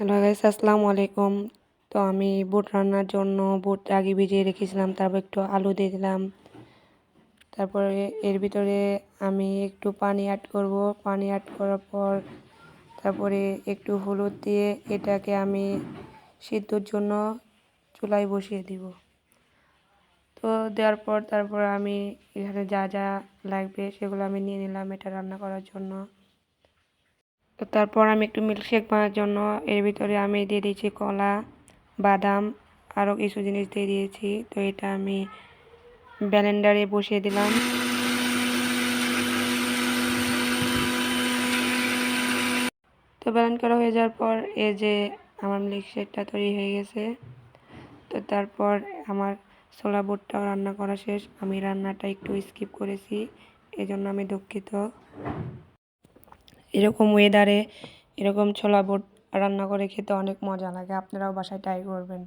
Hello guys আসসালামু আলাইকুম। তো আমি বুট রান্নার জন্য বুট আগে ভিজিয়ে রেখেছিলাম, তারপর একটু আলু দিয়ে দিলাম। তারপরে এর ভিতরে আমি একটু পানি অ্যাড করব। পানি অ্যাড করার পর তারপরে একটু হলুদ দিয়ে এটাকে আমি সিদ্ধর জন্য চুলায় বসিয়ে দিব। তো দেওয়ার পর তারপর আমি এখানে যা যা লাগবে সেগুলো আমি নিয়ে নিলাম এটা রান্না করার জন্য। তো তারপর আমি একটু মিল্কশেক বানানোর জন্য, এর ভিতরে আমি দিয়ে দিয়েছি কলা, বাদাম, আরও কিছু জিনিস দিয়ে দিয়েছি। তো এটা আমি ব্যালেন্ডারে বসিয়ে দিলাম। তো ব্যালেন্ড করা হয়ে যাওয়ার পর এই যে আমার মিল্কশেকটা তৈরি হয়ে গেছে। তো তারপর আমার ছোলা বুটটাও রান্না করা শেষ। আমি রান্নাটা একটু স্কিপ করেছি, এজন্য আমি দুঃখিত। এরকম ওয়েদারে এরকম ছোলা বুট রান্না করে খেতে অনেক মজা লাগে। আপনারাও বাসায় ট্রাই করবেন।